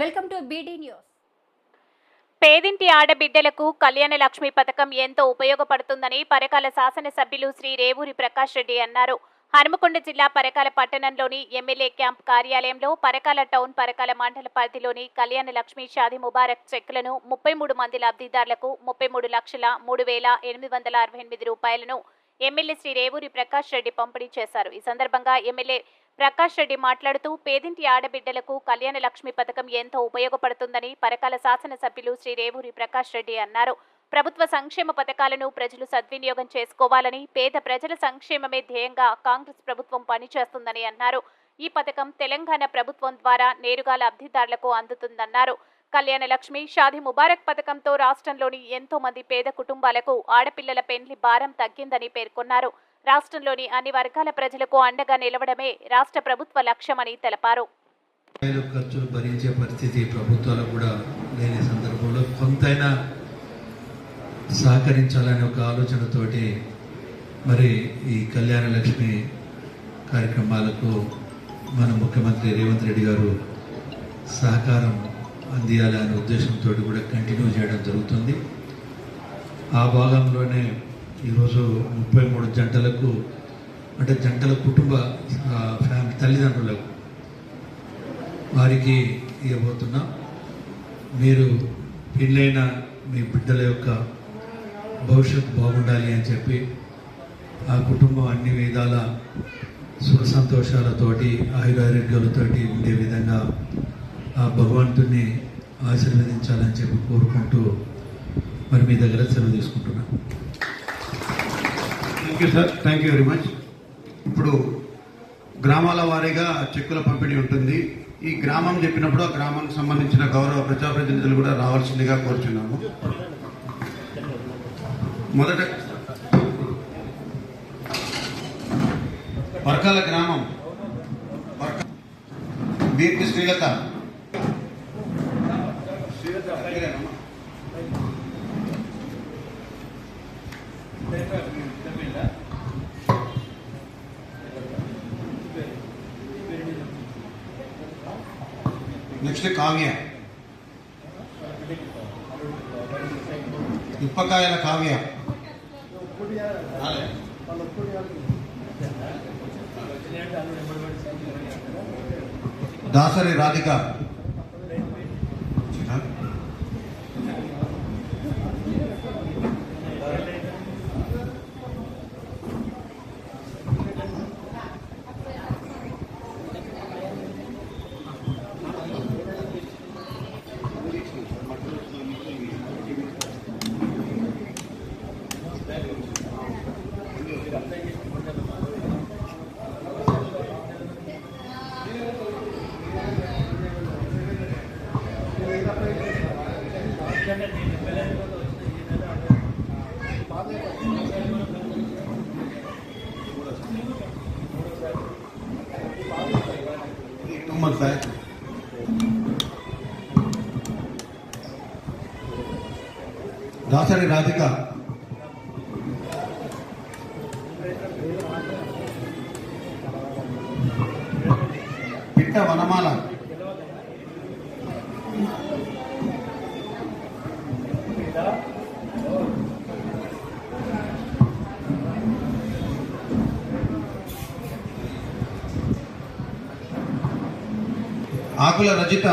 Welcome to beedi news పేదింటి ఆడబిడ్డలకు కళ్యాణ లక్ష్మి పథకం ఎంతో ఉపయోగపడుతుందని పరకాల శాసనసభ్యులు శ్రీ రేవూరి ప్రకాష్ రెడ్డి అన్నారు. హనుమకొండ జిల్లా పరకాల పట్టణంలోని ఎమ్మెల్యే క్యాంప్ కార్యాలయంలో పరకాల టౌన్ పరకాల మండల పరిధిలోని కళ్యాణ లక్ష్మి షాది ముబారక్ చెక్కులను ముప్పై మూడు మంది లబ్ధిదారులకు ముప్పై మూడు లక్షల మూడు వేల ఎనిమిది వందల అరవై ఎనిమిది రూపాయలను ఎమ్మెల్యే శ్రీ రేవూరి ప్రకాష్ రెడ్డి పంపిణీ చేశారు. ఈ సందర్భంగా ఎమ్మెల్యే ప్రకాష్ రెడ్డి మాట్లాడుతూ పేదింటి ఆడబిడ్డలకు కళ్యాణ లక్ష్మి పథకం ఎంతో ఉపయోగపడుతుందని పరకాల శాసనసభ్యులు శ్రీ రేవూరి ప్రకాష్ రెడ్డి అన్నారు. ప్రభుత్వ సంక్షేమ పథకాలను ప్రజలు సద్వినియోగం చేసుకోవాలని పేద ప్రజల సంక్షేమమే ధ్యేయంగా కాంగ్రెస్ ప్రభుత్వం పనిచేస్తుందని అన్నారు. ఈ పథకం తెలంగాణ ప్రభుత్వం ద్వారా నేరుగా లబ్ధిదారులకు అందుతుందన్నారు. కళ్యాణ లక్ష్మి షాది ముబారక్ పథకంతో రాష్ట్రంలోని ఎంతో మంది పేద కుటుంబాలకు ఆడపిల్లల పెండ్లి భారం తగ్గిందని పేర్కొన్నారు. రాష్ట్రంలోని అన్ని వర్గాల ప్రజలకు అండగా నిలవడమే రాష్ట్ర ప్రభుత్వ లక్ష్యమని తెలిపారు. ఖర్చులు భరించే పరిస్థితి ప్రభుత్వాలు కూడా లేని సందర్భంలో కొంతైనా సహకరించాలనే ఒక ఆలోచనతోటి మరి ఈ కళ్యాణ లక్ష్మి కార్యక్రమాలకు మన ముఖ్యమంత్రి రేవంత్ రెడ్డి గారు సహకారం అందియాలనే ఉద్దేశంతో కూడా కంటిన్యూ చేయడం జరుగుతుంది. ఆ భాగంలోనే ఈరోజు ముప్పై మూడు జంటలకు అంటే జంటల కుటుంబ ఫ్యామిలీ తల్లిదండ్రులకు వారికి ఇవ్వబోతున్నా. మీరు పెళ్ళైన మీ బిడ్డల యొక్క భవిష్యత్తు బాగుండాలి అని చెప్పి ఆ కుటుంబం అన్ని విధాల సుఖ సంతోషాలతోటి ఆయురారోగ్యాలతోటి ఉండే విధంగా ఆ భగవంతుని ఆశీర్వదించాలని చెప్పి కోరుకుంటూ మరి మీ దగ్గర సెలవు తీసుకుంటున్నాను thank you sir thank you very much ఇప్పుడు గ్రామాల వారీగా చెక్కుల పంపిణీ ఉంటుంది. ఈ గ్రామం చెప్పినప్పుడు ఆ గ్రామానికి సంబంధించిన గౌరవ ప్రజాప్రతినిధులు కూడా రావాల్సిందిగా కోరుచున్నాము. మొదట వర్కాల గ్రామం. వీరికి శ్రీలత. శ్రీలత నెక్స్ట్ కావ్య ఇప్పకాయల కావ్య రాలే? దాసరి రాధిక एक दासरे राधिका। पिट्ट वनमाला। ఆకుల రజిత